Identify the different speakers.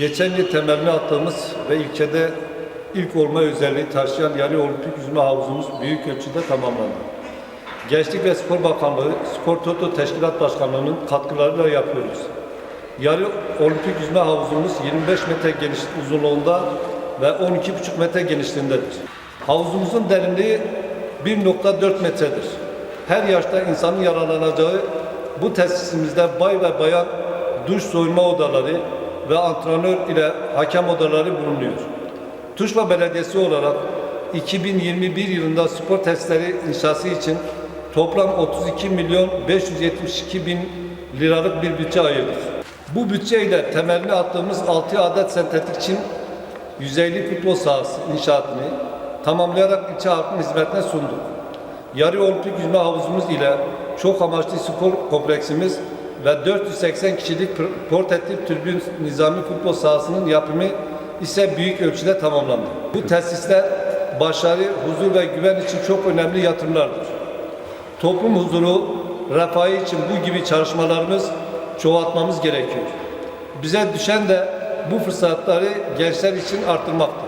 Speaker 1: Geçen yıl temelini attığımız ve ilçede ilk olma özelliği taşıyan yarı olimpik yüzme havuzumuz büyük ölçüde tamamlandı. Gençlik ve Spor Bakanlığı, Spor Toto Teşkilat Başkanlığı'nın katkılarıyla yapıyoruz. Yarı olimpik yüzme havuzumuz 25 metre geniş uzunluğunda ve 12,5 metre genişliğindedir. Havuzumuzun derinliği 1.4 metredir. Her yaşta insanın yararlanacağı bu tesisimizde bay ve bayan duş soyunma odaları ve antrenör ile hakem odaları bulunuyor. Tuşla Belediyesi olarak 2021 yılında spor testleri inşası için toplam 32 milyon 572 bin liralık bir bütçe ayırdık. Bu bütçeyle temelini attığımız 6 adet sentetik çim yüzeyli futbol sahası inşaatını tamamlayarak ilçe halkının hizmetine sunduk. Yarı olimpik yüzme havuzumuz ile çok amaçlı spor kompleksimiz ve 480 kişilik portatif tribün nizami futbol sahasının yapımı ise büyük ölçüde tamamlandı. Bu tesisler başarı, huzur ve güven için çok önemli yatırımlardır. Toplum huzuru, refahı için bu gibi çalışmalarımız çoğaltmamız gerekiyor. Bize düşen de bu fırsatları gençler için artırmaktır.